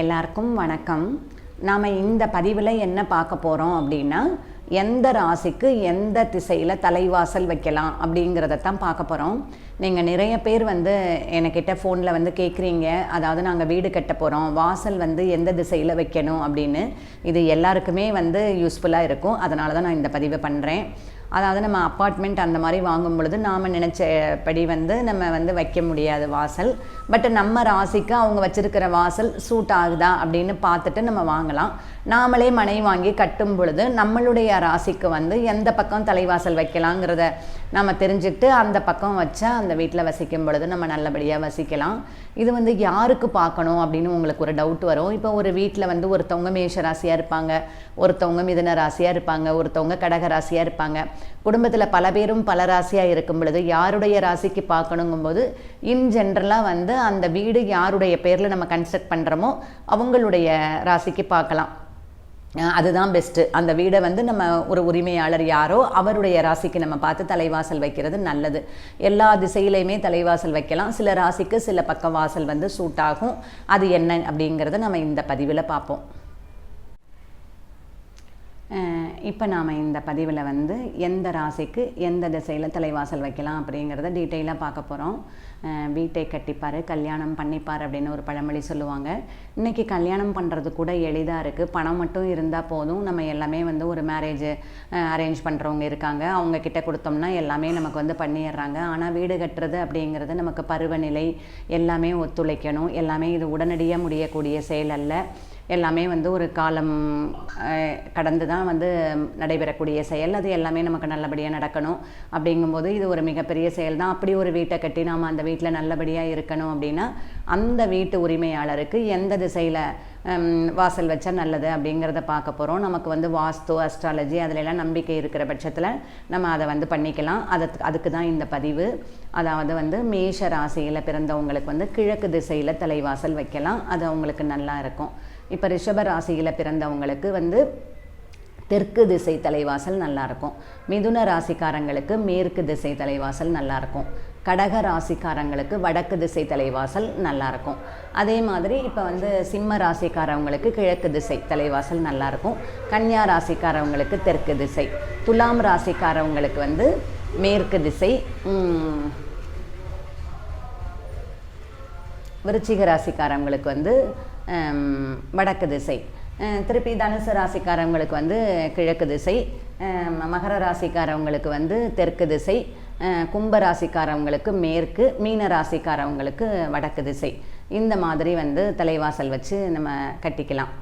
எல்லாருக்கும் வணக்கம். நாம் இந்த பதிவில் என்ன பார்க்க போகிறோம் அப்படின்னா எந்த ராசிக்கு எந்த திசையில் தலைவாசல் வைக்கலாம் அப்படிங்கிறத தான் பார்க்க போகிறோம் நீங்கள் நிறைய பேர் வந்து என்கிட்ட ஃபோனில் வந்து கேட்குறீங்க அதாவது நாங்கள் வீடு கட்ட போகிறோம் வாசல் வந்து எந்த திசையில் வைக்கணும் அப்படின்னு. இது எல்லாருக்குமே வந்து யூஸ்ஃபுல்லாக இருக்கும். அதனால தான் நான் இந்த பதிவை பண்ணுறேன் அதாவது நம்ம அப்பார்ட்மெண்ட் அந்த மாதிரி வாங்கும் பொழுது நாம் நினச்சபடி வந்து நம்ம வந்து வைக்க முடியாது வாசல். பட் நம்ம ராசிக்கு அவங்க வச்சுருக்கிற வாசல் சூட் ஆகுதா அப்படின்னு பார்த்துட்டு நம்ம வாங்கலாம். நாமளே மனை வாங்கி கட்டும் பொழுது நம்மளுடைய ராசிக்கு வந்து எந்த பக்கம் தலைவாசல் வைக்கலாங்கிறத நம்ம தெரிஞ்சுக்கிட்டு அந்த பக்கம் வச்சா அந்த வீட்டில் வசிக்கும் பொழுது நம்ம நல்லபடியாக வசிக்கலாம். இது வந்து யாருக்கு பார்க்கணும் அப்படின்னு உங்களுக்கு ஒரு டவுட் வரும். இப்போ ஒரு வீட்டில் வந்து ஒருத்தவங்க மேஷ ராசியாக இருப்பாங்க ஒருத்தவங்க மிதுன ராசியாக இருப்பாங்க ஒருத்தவங்க கடக ராசியாக இருப்பாங்க. குடும்பத்தில் பல பேரும் பல ராசியாக இருக்கும் பொழுது யாருடைய ராசிக்கு பார்க்கணுங்கும்போது இன் ஜென்ரலாக வந்து அந்த வீடு யாருடைய பேரில் நம்ம கன்ஸ்ட்ரக்ட் பண்ணுறோமோ அவங்களுடைய ராசிக்கு பார்க்கலாம். அதுதான் பெஸ்ட்டு அந்த வீடை வந்து நம்ம ஒரு உரிமையாளர் யாரோ அவருடைய ராசிக்கு நம்ம பார்த்து தலைவாசல் வைக்கிறது நல்லது. எல்லா திசையிலையுமே தலைவாசல் வைக்கலாம். சில ராசிக்கு சில பக்க வாசல் வந்து சூட் ஆகும். அது என்ன அப்படிங்கிறத நம்ம இந்த பதிவில் பார்ப்போம். இப்போ நாம் இந்த பதிவில் வந்து எந்த ராசிக்கு எந்த திசையில் தலைவாசல் வைக்கலாம் அப்படிங்கிறத டீட்டெயிலாக பார்க்க போகிறோம் வீட்டை கட்டிப்பார் கல்யாணம் பண்ணிப்பார் அப்படின்னு ஒரு பழமொழி சொல்லுவாங்க. இன்றைக்கி கல்யாணம் பண்ணுறது கூட எளிதாக இருக்குது பணம் மட்டும் இருந்தால் போதும். நம்ம எல்லாமே வந்து ஒரு மேரேஜ் அரேஞ்ச் பண்ணுறவங்க இருக்காங்க. அவங்க கிட்ட கொடுத்தோம்னா எல்லாமே நமக்கு வந்து பண்ணிடுறாங்க. ஆனால் வீடு கட்டுறது அப்படிங்கிறது நமக்கு பருவநிலை எல்லாமே ஒத்துழைக்கணும். எல்லாமே இது உடனடியாக முடியக்கூடிய செயல் அல்ல. எல்லாமே வந்து ஒரு காலம் கடந்து தான் வந்து நடைபெறக்கூடிய செயல். அது எல்லாமே நமக்கு நல்லபடியாக நடக்கணும். அப்படிங்கும்போது இது ஒரு மிகப்பெரிய செயல் தான். அப்படி ஒரு வீட்டை கட்டி நாம் அந்த வீட்டில் நல்லபடியாக இருக்கணும் அப்படின்னா அந்த வீட்டு உரிமையாளருக்கு எந்த திசையில் வாசல் வச்சா நல்லது அப்படிங்கிறத பார்க்க போகிறோம் நமக்கு வந்து வாஸ்து அஸ்ட்ராலஜி அதிலெல்லாம் நம்பிக்கை இருக்கிற பட்சத்தில் நம்ம அதை வந்து பண்ணிக்கலாம். அதை அதுக்கு தான் இந்த பதிவு. அதாவது வந்து மேஷ ராசியில் பிறந்தவங்களுக்கு வந்து கிழக்கு திசையில் தலைவாசல் வைக்கலாம். அது அவங்களுக்கு நல்லா இருக்கும். இப்போ ரிஷப ராசியில் பிறந்தவங்களுக்கு வந்து தெற்கு திசை தலைவாசல் நல்லாயிருக்கும் மிதுன ராசிக்காரங்களுக்கு மேற்கு திசை தலைவாசல் நல்லாயிருக்கும் கடக ராசிக்காரங்களுக்கு வடக்கு திசை தலைவாசல் நல்லாயிருக்கும். அதே மாதிரி இப்போ வந்து சிம்ம ராசிக்காரவங்களுக்கு கிழக்கு திசை தலைவாசல் நல்லாயிருக்கும். கன்னியா ராசிக்காரவங்களுக்கு தெற்கு திசை. துலாம் ராசிக்காரவங்களுக்கு வந்து மேற்கு திசை. விருச்சிக ராசிக்காரவங்களுக்கு வந்து வடக்கு திசை. திருப்பி தனுசு ராசிக்காரவங்களுக்கு வந்து கிழக்கு திசை. மகர ராசிக்காரவங்களுக்கு வந்து தெற்கு திசை. கும்ப ராசிக்காரவங்களுக்கு மேற்கு மீன ராசிக்காரவங்களுக்கு வடக்கு திசை. இந்த மாதிரி வந்து தலைவாசல் வச்சு நம்ம கட்டிக்கலாம்.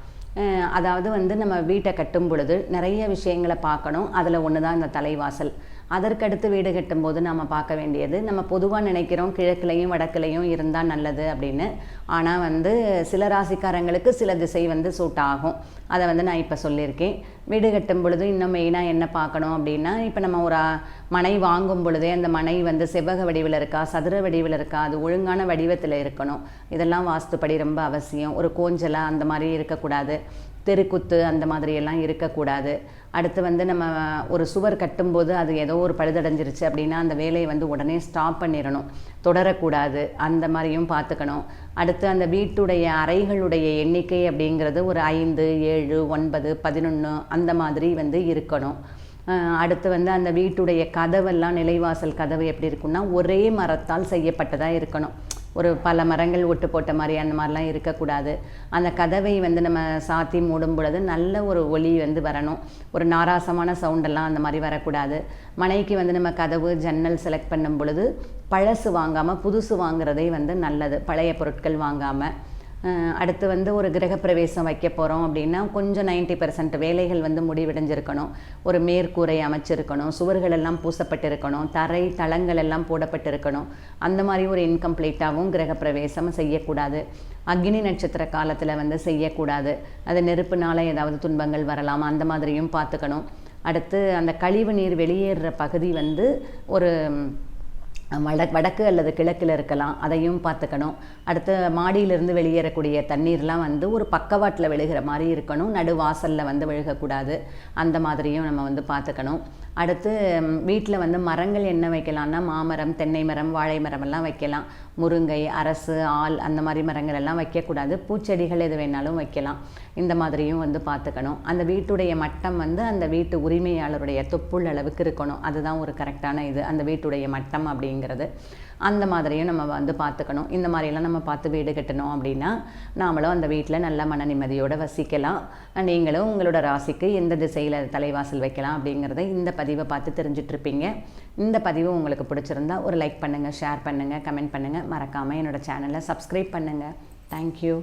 அதாவது வந்து நம்ம வீட்டை கட்டும் பொழுது நிறைய விஷயங்களை பார்க்கணும். அதில் ஒன்று தான் இந்த தலைவாசல். அதற்கடுத்து வீடு கட்டும்போது நம்ம பார்க்க வேண்டியது நம்ம பொதுவாக நினைக்கிறோம் கிழக்குலையும் வடக்குலையும் இருந்தால் நல்லது அப்படின்னு. ஆனால் வந்து சில ராசிக்காரங்களுக்கு சில திசை வந்து சூட் ஆகும். அதை வந்து நான் இப்போ சொல்லியிருக்கேன். வீடு கட்டும் பொழுது இன்னும் மெயினாக என்ன பார்க்கணும் அப்படின்னா இப்போ நம்ம ஒரு மனை வாங்கும் பொழுதே அந்த மனை வந்து செவ்வக வடிவில் இருக்கா சதுர வடிவில் இருக்கா அது ஒழுங்கான வடிவத்தில் இருக்கணும். இதெல்லாம் வாஸ்துப்படி ரொம்ப அவசியம். ஒரு கோஞ்சலாக அந்த மாதிரி இருக்கக்கூடாது. தெருக்குத்து அந்த மாதிரி எல்லாம் இருக்கக்கூடாது. அடுத்து வந்து நம்ம ஒரு சுவர் கட்டும்போது அது ஏதோ ஒரு பழுதடைஞ்சிருச்சு அப்படின்னா அந்த வேலையை வந்து உடனே ஸ்டாப் பண்ணிடணும். தொடரக்கூடாது. அந்த மாதிரியும் பார்த்துக்கணும். அடுத்து அந்த வீட்டுடைய அறைகளுடைய எண்ணிக்கை அப்படிங்கிறது ஒரு ஐந்து ஏழு ஒன்பது பதினொன்று அந்த மாதிரி வந்து இருக்கணும். அடுத்து வந்து அந்த வீட்டுடைய கதவெல்லாம் நிலைவாசல் கதவு எப்படி இருக்கும்னா ஒரே மரத்தால் செய்யப்பட்டதாக இருக்கணும். ஒரு பல மரங்கள் ஒட்டு போட்ட மாதிரி அந்த மாதிரிலாம் இருக்கக்கூடாது. அந்த கதவை வந்து நம்ம சாத்தி மூடும் பொழுது நல்ல ஒரு ஒளி வந்து வரணும். ஒரு நாராசமான சவுண்டெல்லாம் அந்த மாதிரி வரக்கூடாது. மனைக்கு வந்து நம்ம கதவு ஜன்னல் செலக்ட் பண்ணும் பொழுது பழசு வாங்காமல் புதுசு வாங்குறதே வந்து நல்லது. பழைய பொருட்கள் வாங்காமல் அடுத்து வந்து ஒரு கிரகப்பிரவேசம் வைக்க போகிறோம் அப்படின்னா கொஞ்சம் 90% பர்சன்ட் வேலைகள் வந்து முடிவடைஞ்சிருக்கணும். ஒரு மேற்கூரை அமைச்சிருக்கணும் சுவர்கள் எல்லாம் பூசப்பட்டிருக்கணும் தரை தளங்கள் எல்லாம் போடப்பட்டிருக்கணும். அந்த மாதிரி ஒரு இன்கம்ப்ளீட்டாகவும் கிரகப்பிரவேசம் செய்யக்கூடாது. அக்னி நட்சத்திர காலத்தில் வந்து செய்யக்கூடாது. அது நெருப்புனால ஏதாவது துன்பங்கள் வரலாம் அந்த மாதிரியும் பார்த்துக்கணும். அடுத்து அந்த கழிவு நீர் வெளியேறுற பகுதி வந்து ஒரு வட வடக்கு அல்லது கிழக்கில் இருக்கலாம். அதையும் பார்த்துக்கணும். அடுத்து மாடியிலிருந்து வெளியேறக்கூடிய தண்ணீர்லாம் வந்து ஒரு பக்கவாட்டில் விழுகிற மாதிரி இருக்கணும். நடு வாசலில் வந்து விழுகக்கூடாது. அந்த மாதிரியும் நம்ம வந்து பார்த்துக்கணும். அடுத்து வீட்டில் வந்து மரங்கள் என்ன வைக்கலாம்னா மாமரம் தென்னை மரம் வாழை மரம் எல்லாம் வைக்கலாம். முருங்கை அரசு ஆல் அந்த மாதிரி மரங்கள் எல்லாம் வைக்கக்கூடாது. பூச்செடிகள் எது வேணாலும் வைக்கலாம். இந்த மாதிரியும் வந்து பார்த்துக்கணும். அந்த வீட்டுடைய மட்டம் வந்து அந்த வீட்டு உரிமையாளருடைய தொப்புள் அளவுக்கு இருக்கணும். அதுதான் ஒரு கரெக்டான இது. அந்த வீட்டுடைய மட்டம் அப்படிங்கிறது. அந்த மாதிரியும் நம்ம வந்து பார்த்துக்கணும். இந்த மாதிரியெல்லாம் நம்ம பார்த்து வீடு கட்டணும் அப்படின்னா நாமளும் அந்த வீட்டில் நல்ல மன நிம்மதியோடு வசிக்கலாம். நீங்களும் உங்களோட ராசிக்கு எந்த திசையில் தலைவாசல் வைக்கலாம் அப்படிங்கிறத இந்த பதிவை பார்த்து தெரிஞ்சிட்ருப்பீங்க. இந்த பதிவு உங்களுக்கு பிடிச்சிருந்தா ஒரு லைக் பண்ணுங்கள் ஷேர் பண்ணுங்கள் கமெண்ட் பண்ணுங்கள் மறக்காமல் என்னோடய சேனலை சப்ஸ்கிரைப் பண்ணுங்கள் தேங்க்யூ